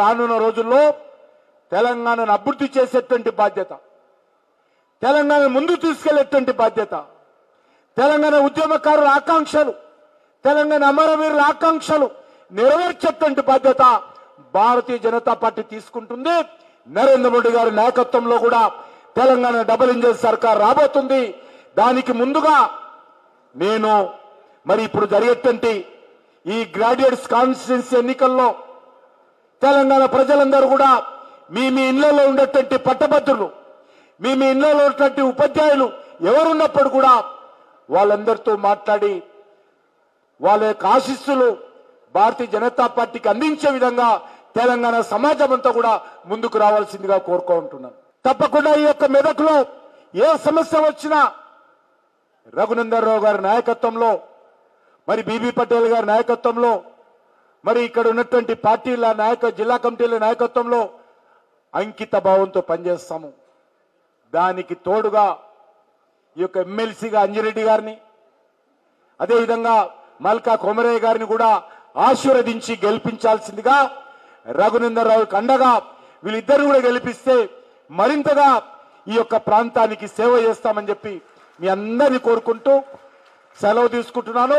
రానున్న రోజుల్లో తెలంగాణను అభివృద్ధి చేసేటువంటి బాధ్యత తెలంగాణ ముందు తీసుకెళ్ళేటువంటి బాధ్యత తెలంగాణ ఉద్యమకారుల ఆకాంక్షలు తెలంగాణ అమరవీరుల ఆకాంక్షలు నెరవేర్చేటువంటి బాధ్యత భారతీయ జనతా పార్టీ తీసుకుంటుంది. నరేంద్ర మోడీ గారి నాయకత్వంలో కూడా తెలంగాణ డబుల్ ఇంజన్ సర్కార్ రాబోతుంది. దానికి ముందుగా నేను మరి ఇప్పుడు జరిగేటువంటి ఈ గ్రాడ్యుయేట్స్ కాన్స్టిట్యున్సీ ఎన్నికల్లో తెలంగాణ ప్రజలందరూ కూడా మీ మీ ఇళ్ళలో ఉండేటువంటి పట్టభద్రులు మీ మీ ఇళ్ళలో ఉన్నటువంటి ఉపాధ్యాయులు ఎవరున్నప్పుడు కూడా వాళ్ళందరితో మాట్లాడి వాళ్ళ యొక్క ఆశీస్సులు భారతీయ జనతా పార్టీకి అందించే విధంగా తెలంగాణ సమాజం అంతా కూడా ముందుకు రావాల్సిందిగా కోరుకుంటున్నాను తప్పకుండా ఈ యొక్క మెదక్లో ఏ సమస్య వచ్చినా రఘునందన్ రావు గారి నాయకత్వంలో మరి బీబీ పటేల్ గారి నాయకత్వంలో మరి ఇక్కడ ఉన్నటువంటి పార్టీల నాయక జిల్లా కమిటీల నాయకత్వంలో అంకిత భావంతో పనిచేస్తాము. దానికి తోడుగా ఈ యొక్క ఎమ్మెల్సీగా అంజిరెడ్డి గారిని అదేవిధంగా మల్కా కొమరయ్య గారిని కూడా ఆశీర్వదించి గెలిపించాల్సిందిగా రఘునందన్ రావుకి అండగా వీళ్ళిద్దరు కూడా గెలిపిస్తే మరింతగా ఈ యొక్క ప్రాంతానికి సేవ చేస్తామని చెప్పి మీ అందరినీ కోరుకుంటూ సెలవు తీసుకుంటున్నాను.